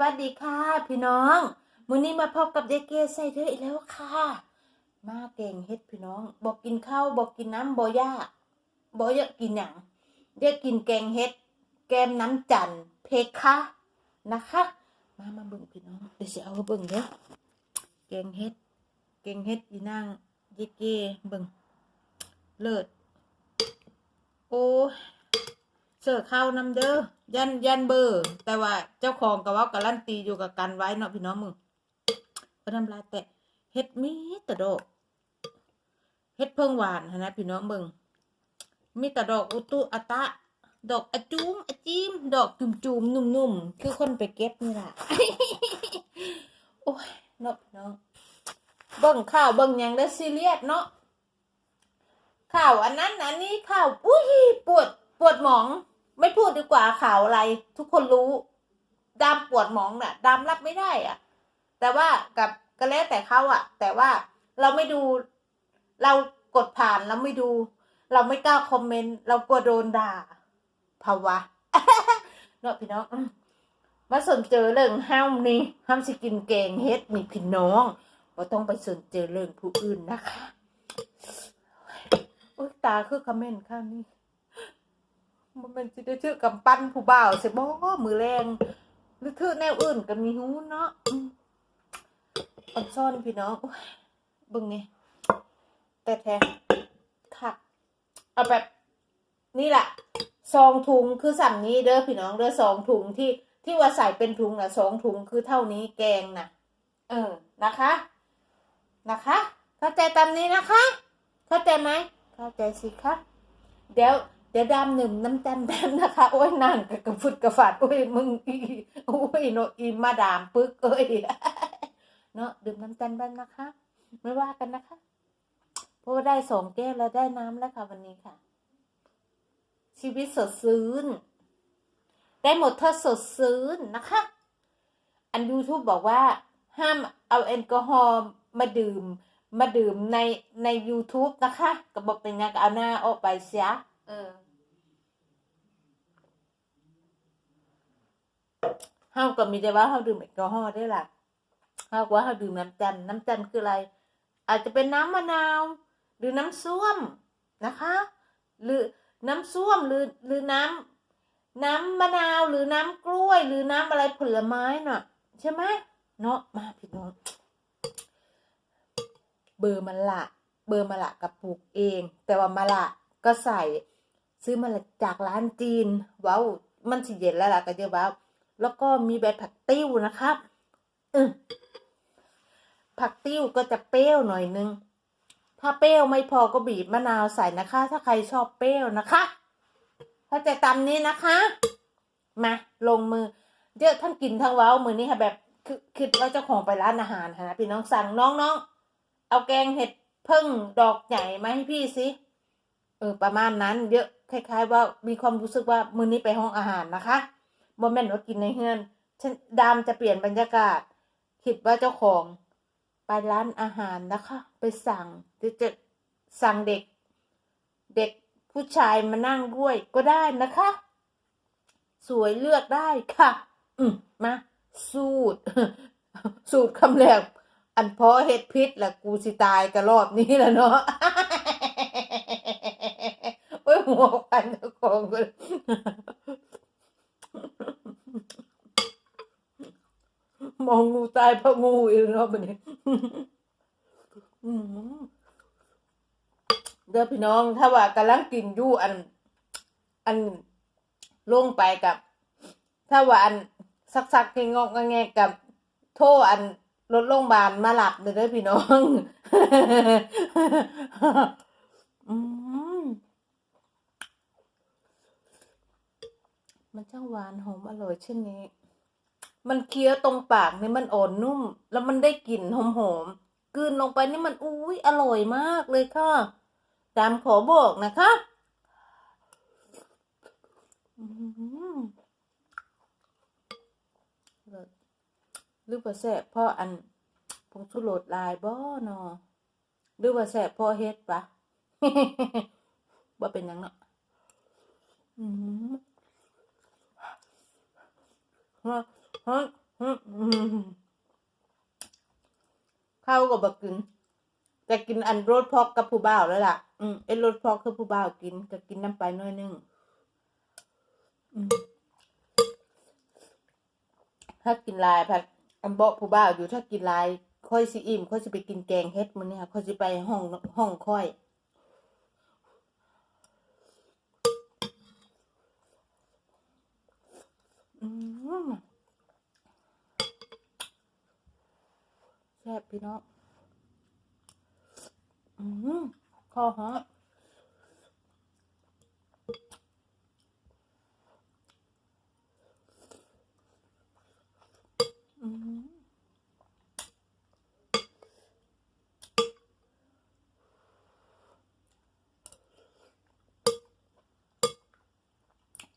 วัสดีค่ะ พี่น้องมื้อนี้มาพบกับเด็กเกใส่เธออีกแล้วค่ะ มาเก่งเฮ็ดพี่น้อง บอกกินข้าวบอกกินน้ำบ่ยากบ่อยากกินหยังเดี๋ยวกินแกงเฮ็ด แกมน้ำจันเพคะนะคะ มามาเบิ่งพี่น้องเดี๋ยวสิเอาให้เบิ่งเด้อแกงเฮ็ด แกงเฮ็ดอีนางเด็กเกเบิ่งเลิศโอ้ เสิร์ฟข้าวนำเด้อยันยันเบอร์ แต่ว่าเจ้าของก็เว่าการันตีอยู่กับกันไว้เนาะพี่น้องมึงก็ทำลายแต่เฮ็ดมีต่ดอกเฮ็ดเพิ่งหวานนะพี่น้องมึงมีต่ดอกอุตุอะตะ ดอกอจุ้มอจิ้มดอกจุ่มจุ่มนุ่มๆคือคนไปเก็บนี่ล่ะโอ้ยเนาะพี่น้องเบิ่งข้าวเบิ่งยังได้ซีเรียสเนาะข่าวอันนั้นอันนี้ข่าวอุ้ยปวดปวดหมอง ไม่พูดดีกว่าข่าวอะไร ทุกคนรู้ดามปวดหมองน่ะดามรับไม่ได้อะแต่ว่ากับก็แล้วแต่เขาอะแต่ว่าเราไม่ดู เรากดผ่านเราไม่ดู เราไม่กล้าคอมเมนต์เรากลัวโดนด่าภาวะเนาะพี่น้องมาสนเจอเรื่องห้ามนี่ห้ามสิกินแกงเฮ็ดนี่พี่น้องก็ต้องไปสนเจอเรื่องผู้อื่นนะคะโอ๊ยตาคือคอมเมนต์ข้างนี้ มันเป็นสิได้ชื่อกำปั้นผู้บ่าวสิบ่มือแรงหรือถือแนวอื่นก็มีหูเนาะอืมอนซ่อนพี่น้องบิ่งนี่แต่แท้ค่ะเอาแบบนี่แหละซองถุงคือสั่งนี้เด้อพี่น้องเด้อสองถุงที่ที่ว่าใส่เป็นถุงนะสองถุงคือเท่านี้แกงนะเออนะคะ นะคะ เข้าใจตามนี้นะคะ เข้าใจไหมเข้าใจสิคะเดี๋ยว เดี๋ยวดามหนึ่งน้ำแจันดำนะคะ โอ้ยนั่งกะกระฟุดกระฝาดโอ้ยมึงอีโอ้ยโนอีมาดามปึกเอ้ยเนาะดื่มน้ำจันบ้างนะคะ ไม่ว่ากันนะคะเพราะว่าได้สองแก้วแล้วได้น้ำแล้วค่ะวันนี้ค่ะ ชีวิตสดชื่นได้หมดถ้าสดชื่นนะคะ อัน YouTube บอกว่า ห้ามเอาแอลกอฮอล์มาดื่ม มาดื่มในใน YouTube นะคะ ก็บอกเป็นยังก็เอาหน้าออกไปเสียเออ เฮาก็มีแต่ว่าเฮาดื่มแอลกอฮอล์ได้ล่ะเฮาว่าเฮาดื่มน้ำจันน้ำจันคืออะไร อาจจะเป็นน้ำมะนาว หรือน้ำส้วมนะคะ หรือน้ำส้วมหรือหรือน้ำน้ำมะนาวหรือน้ำกล้วย หรือน้ำอะไรผลไม้น่ะ ใช่ไหมเนาะมาพี่น้องเบอร์มะละ เบอร์มะละกับปลูกเอง แต่ว่ามะละก็ใส่ซื้อมาจากร้านจีนว้าวมันสิเย็นแล้วล่ะก็จะว้าว แล้วก็มีใบผักติ้วนะครับผักติ้วก็จะเปรี้ยวหน่อยนึง ถ้าเปรี้ยวไม่พอก็บีบมะนาวใส่นะคะ ถ้าใครชอบเปรี้ยวนะคะ ถ้าใจะตำนี้นะคะ มาลงมือ เยอะทั้งกินทั้งเว้า มือนี้ค่ะแบบคือคิดว่าเจ้าของไปร้านอาหารนะพี่น้องสั่งน้องน้องๆ เอาแกงเห็ดพึ่งดอกใหญ่มาให้พี่สิเออประมาณนั้น เยอะคล้าย ๆ ว่ามีความรู้สึกว่ามือนี้ไปห้องอาหารนะคะ โมเมนต์ว่ากินในเฮือนฉันดามจะเปลี่ยนบรรยากาศ คิดว่าเจ้าของ ไปร้านอาหารนะคะ ไปสั่งจะจะสั่งเด็ก เด็กผู้ชายมานั่งด้วยก็ได้นะคะ สวยเลือกได้ค่ะ อืมมา สูตร สูตรคำแรกอันพอเฮ็ดพิษแหละกูสิตายกันรอบนี้แหละเนาะโอ้ยหัวพันเจ้ของกู มองงูตายเพราะงูอีกรอบนี้เด้อพี่น้อง ถ้าว่ากำลังกินยู่อัน อันลงไปกับ ถ้าว่าอันสักสักที่งอกงแงกกับ โทษอันรถโรงพยาบาลมาหลับเด้อเด้อพี่น้องมมันช่างหวานหอมอร่อยเช่นนี้ มันเคี้ยวตรงปากนี่มันอ่อนนุ่ม แล้วมันได้กลิ่นหอมหอมกืนลงไปนี่มันอุ้ยอร่อยมากเลยค่ะ ตามขอบอกนะคะอืมเลิศหรือว่าแสบพ่ออันผงชูรสลายบ่นอหรือว่าแสบพ่อเฮ็ดปะว่าเป็นยังเนาะอืม ฮะฮะข้าวก็บอกกินจะกินอันโรดพอกกับผู้บ่าวแล้วล่ะ อืมเอ็นโรดพอกคือผู้บ่าวกินจะกินน้ำไปน้อยนึงถ้ากินลายผัดอันเบาะผู้บ่าวอยู่ถ้ากินลาย ค่อยสิอิ่มค่อยสิไปกินแกงเฮ็ดมื้อนี้ค่ะค่อยสิไปห้องห้องค่อยอืมแซ่บ พี่น้องอืมคอฮะอืม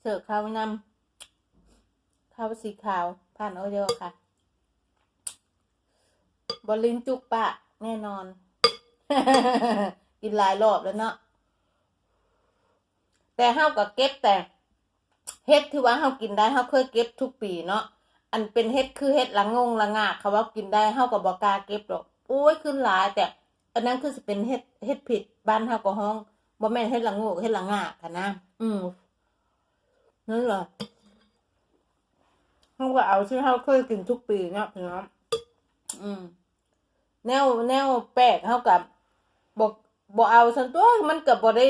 เสิร์ฟข้าวนำข้าวสีขาวผ่านออยค่ะ บอลลินจุกปะ แน่นอน กินหลายรอบแล้วเนาะแต่เฮาก็เก็บแต่เฮ็ดที่ว่าเฮากินได้เฮาเคยเก็บทุกปีเนาะอันเป็นเฮ็ดคือเฮ็ดละงงละงาเขาว่ากินได้เฮาก็บ่กล้าเก็บหรอกโอ้ยขึ้นหลาย แต่อันนั้นคือสิเป็นเฮ็ดเฮ็ดผิดบ้านเฮาก็ห้องบ่แม่นเฮ็ดละโงเฮ็ดละงาค่ะนะอืมนั่นแหละเขาก็เอาที่เขาเคยกินทุกปีเนาะพี่น้องอืม แนวแนวแปลกเขากับบอกบอเอาสันตัวมันกับบ่ได้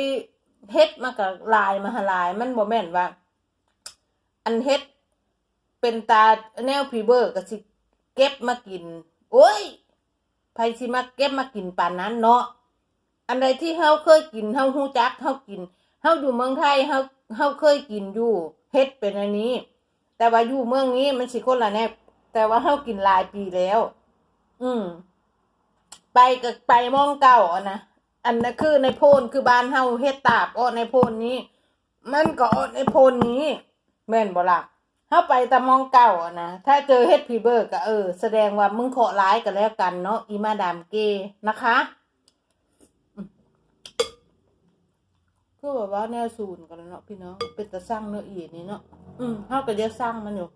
เฮ็ดมากับลายมาหาลาย มันบ่แม่นว่า อันเฮ็ดเป็นตาแนวผีเบอร์ก็สิเก็บมากิน โอ้ยไผสิมาเก็บมากินป่านนั้นเนาะอันใดที่เฮาเคยกินเฮาฮู้จักเฮากินเฮาอยู่เมืองไทยเฮาเฮาเคยกินอยู่เฮ็ดเป็นอันนี้ แต่ว่าอยู่เมืองนี้มันสิคนละแนบแต่ว่าเฮากินหลายปีแล้ว อืม ไปกับไปมองเก่าอะนะอันนั้นคือในโพนคือบ้านเฮาเฮ็ดตาบอ้อในโพนนี้ มันก็อ้อในโพนนี้แม่นบ่ล่ะเฮาไปแต่มองเก่าอะนะถ้าเจอเฮ็ดพีเบอร์ก็เออ แสดงว่ามึงเคาะร้ายกันแล้วกันเนาะอีมาดามเกนะคะคือแบบว่าแนวศูนย์กันเนาะพี่น้องเป็นตะสร้างเนื้ออีนี่เนาะอืมเฮาก็เดี๋ยวสร้างมันอยู่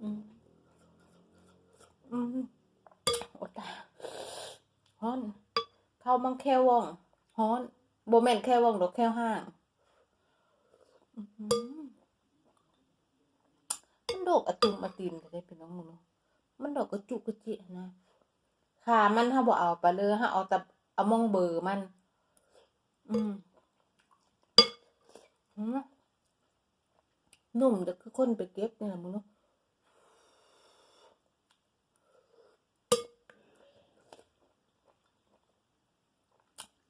อืม อืมโอ้ตาฮ้อนเข้ามังแค่ว่องฮ้อนโบแมนแค่ว่องดอกแค่ห้างมันดอกอะตุมอะตีนก็ได้เป็นน้องมึงเนาะมันดอกกระจุกกระจินะขามันถ้าบ่เอาไปเลยฮะเอาแต่เอามองเบอร์มัน อืมอืมนุ่มแต่คือคนไปเก็บเนี่ยมึงเนาะ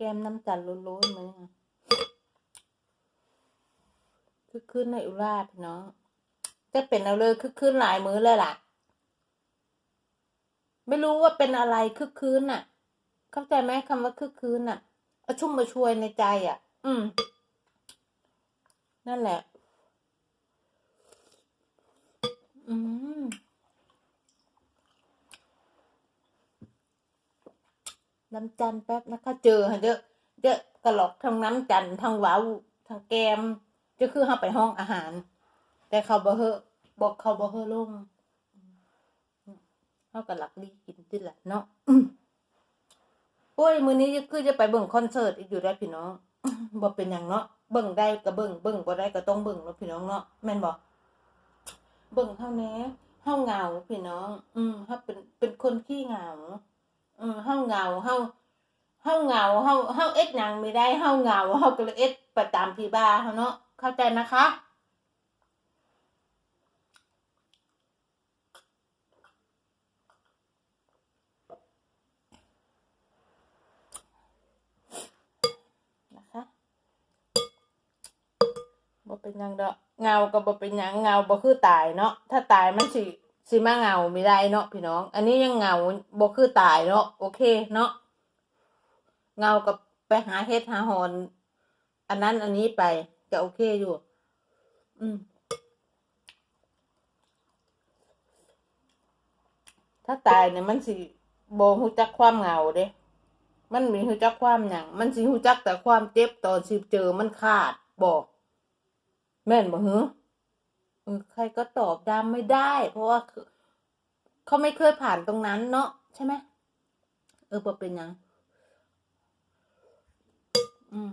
ก้มน้ำจันทร์ล้นๆมาเนี่ยคือขึ้นในอุราพี่น้องจะเป็นเอาเลยคือขึ้นหลายมื้อเลยล่ะ ไม่รู้ว่าเป็นอะไรคือคืนน่ะ เข้าใจไหมคำว่าคือคืนน่ะเอาชุ่มมาช่วยในใจอะ อืม นั่นแหละ อืม น้ำจันท์แป๊บนะคะเจอเยอะเยอะกระหลอกทั้งน้ำจันท์ทั้งหว้าวทั้งแกมจะคือเขาไปห้องอาหาร แต่เขาบ่เฮอบอกเขาบ่เฮอลงเขากระหลักลีกินติละเนาะอืมโอ้ยมือนี้คือจะไปเบิ่งคอนเสิร์ตอีกอยู่ได้พี่น้องบ่เป็นหยังเนาะเบิ่งได้ก็เบิ่งเบิ่งบ่ได้ก็ต้องเบิ่งเนาะพี่น้องเนาะแม่นบ่เบิ่งเท่าแน่เฮาเหงาพี่น้อง อืมเฮาเป็นเป็นคนขี้เหงา อืมเฮาเหงาเฮาเฮาเหงาเฮาเฮาเอ็ดหยังไม่ได้เฮาเงาเฮาก็เลยเอ็ดไปตามที่บ้าเฮาเนาะเข้าใจนะคะนะคะบ่เป็นยังดอกเงาก็บ่เป็นยังเงาบ่คือตายเนาะถ้าตายมันสิ สิมาเงาไม่ได้เนาะพี่น้อง อันนี้ยังเงาบ่คือตายเนาะโอเคเนาะเงากับไปหาเฮ็ดหาหอน อันนั้นอันนี้ไปจะโอเคอยู่ อืมถ้าตายเนี่ยมันสิบ่ฮู้จักความเงาเด้ มันมีฮู้จักความหยังมันสิฮู้จักแต่ความเจ็บตอนสิเจอมันขาดบอกแม่นบ่หือ เออใครก็ตอบดำไม่ได้ เพราะว่าเขาไม่เคยผ่านตรงนั้นเนาะใช่ไหมเออบ่เป็นยังอืม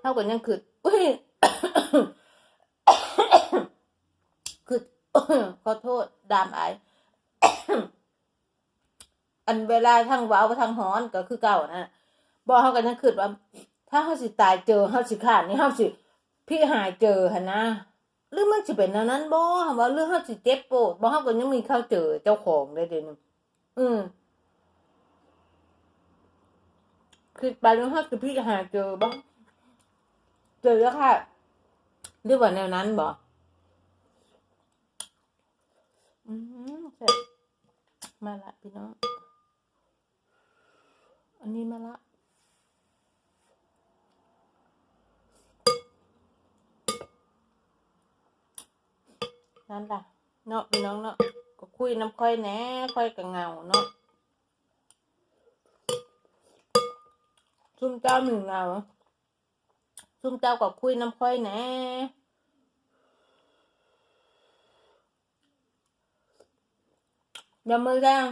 เท่ากับยังคืออุ้ยคือขอโทษดามไอายอันเวลาทั้งว้าทั้งฮ้อนก็คือเก่านะบอกเฮากันยังคิดว่า ถ้าเฮาสิตายเจอเฮาสิขาดนี่เฮาสิพี่หายเจอหั่นนะหรือมันสิเป็นแนวนั้นบ่ว่าหรือเฮาสิเจ็บปวดบ่เฮาก็ยังมีเข้าเจอเจ้าของได้เดะนี่อืมคือไปแล้วเฮาสิพี่หายเจอบ่เจอแล้วค่ะหรือว่าแนวนั้นบ่อืมเสร็จมาละพี่น้องอันนี้มาละ นั่นล่ะเนาะพี่น้องเนาะก็คุยน้ำค่อยแน่ค่อยกับเงาเนาะซุ่มเจ้าหนึ่งเงาซุ่มเจ้าก็คุยน้ำค่อยแน่เดี๋ยวมือแดง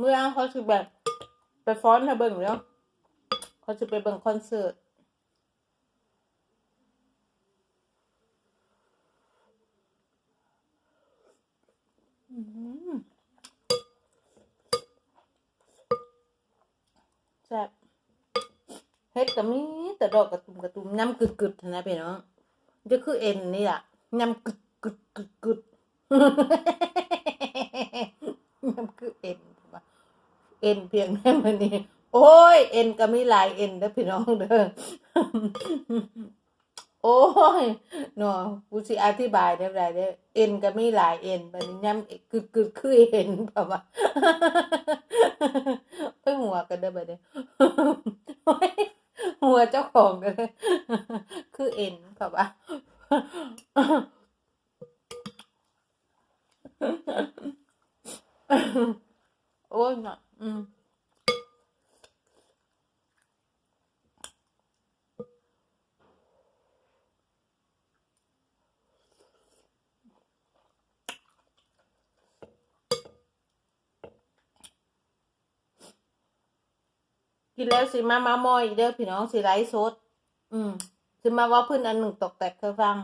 มือแดงเขาสิแบบ ไปฟ้อนให้เบิ่งแล้วเขาจะไปเบิ่งคอนเสิร์ต อืมแซ่บเฮ็ด ก็มีแต่ดอกกระตุมกระตุมน้ำกึดกึดนะพี่น้องจะคือเอ็นนี่แหละน้ำกึดกึดกึดกึดน้ำคือเอ็นเอ็นเพียงแค่มันนี้โอ้ยเอ็นก็มีหลายเอ็นเด้อพี่น้องเด้อโอ้ยเนาะกูสิอธิบายได้ไรเด้อเอ็นก็มีหลายเอ็นบัดนี้ย้ำกึดกึดคือเอ็นแบบว่าเอ้ยหัวกันเด้อบัดนี้โอ้ย หัวเจ้าของเลยคือเอ็นแบบว่าโอ้ยเนาะอืม กินแล้วสิมามามอยอีกเด้อพี่น้องสิไลฟ์สดอืมสิมาว่าเพื่อนอันหนึ่งตกแตกเคยฟัง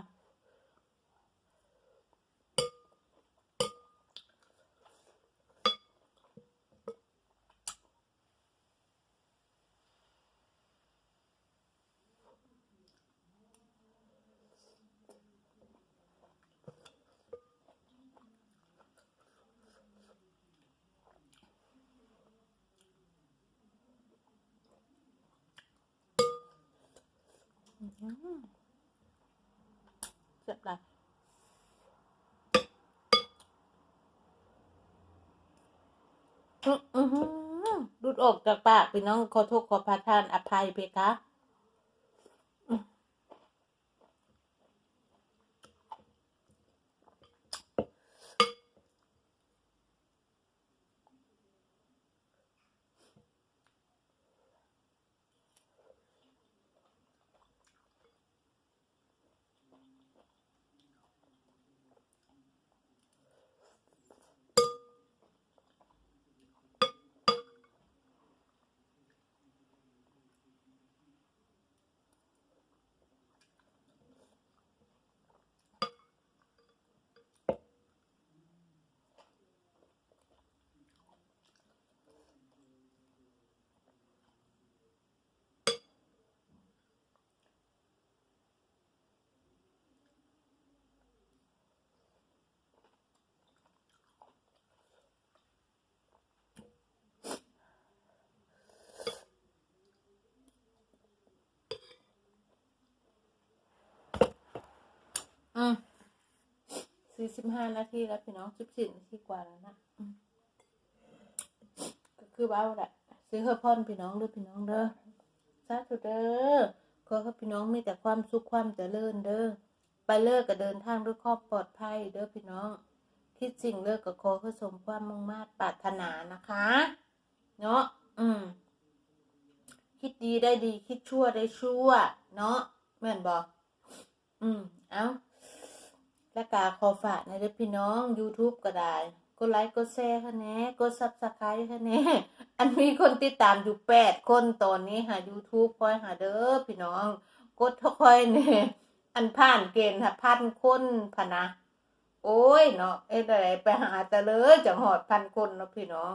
เจ็บละอื้ออื้อหือดูดออกจากปากพี่น้องขอโทษขอพระทานอภัยเพคะ สี่สิบห้านาทีแล้วพี่น้องสิบสี่นาทีกว่าแล้วนะก็คือว่าแหละซื้อเฮอพอนพี่น้องเด้อพี่น้องเด้อสาธุเด้อขอให้พี่น้องมีแต่ความสุขความเจริญเด้อไปเลิกก็เดินทางด้วยความปลอดภัยเด้อพี่น้อง คิดสิ่งเลิกก็ขอให้สมความมุ่งมา่ปรารถนานะคะ เนาะอืมคคิดดีได้ดี คิดชั่วได้ชั่ว เนาะแม่นบอกอืม เอา แล้วกาขอฝากนะเด้อพี่น้อง YouTube ก็ได้กดไลค์กดแชร์ค่ะแน่กด Subscribe ค่ะแน่อันมีคนติดตามอยู่แปดคนตอนนี้หา YouTube คอยหาเด้อพี่น้อง กดทุกคอยเนี่ยอันผ่านเกณฑ์ค่ะพันคนพะนะ โอ้ยเนาะเอ้อะไรไปหาแต่เลยจังหอดพันคนเนาะพี่น้อง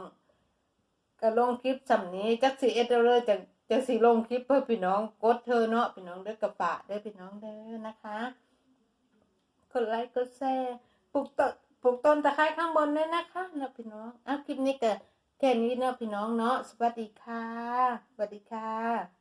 ก็ลงคลิปสำนี้จักสิเอ็ดเลยจังจังสิลงคลิปเพื่อพี่น้อง กดเธอเนาะพี่น้องเด้อกระปะเด้อพี่น้องเด้อนะคะ กดไลค์กดแชร์ปลูกต้นปลูกต้นตะไคร้ข้างบนด้วยนะคะเนาะพี่น้องอะคลิปนี้ก็แค่นี้เนาะพี่น้องเนาะสวัสดีค่ะสวัสดีค่ะ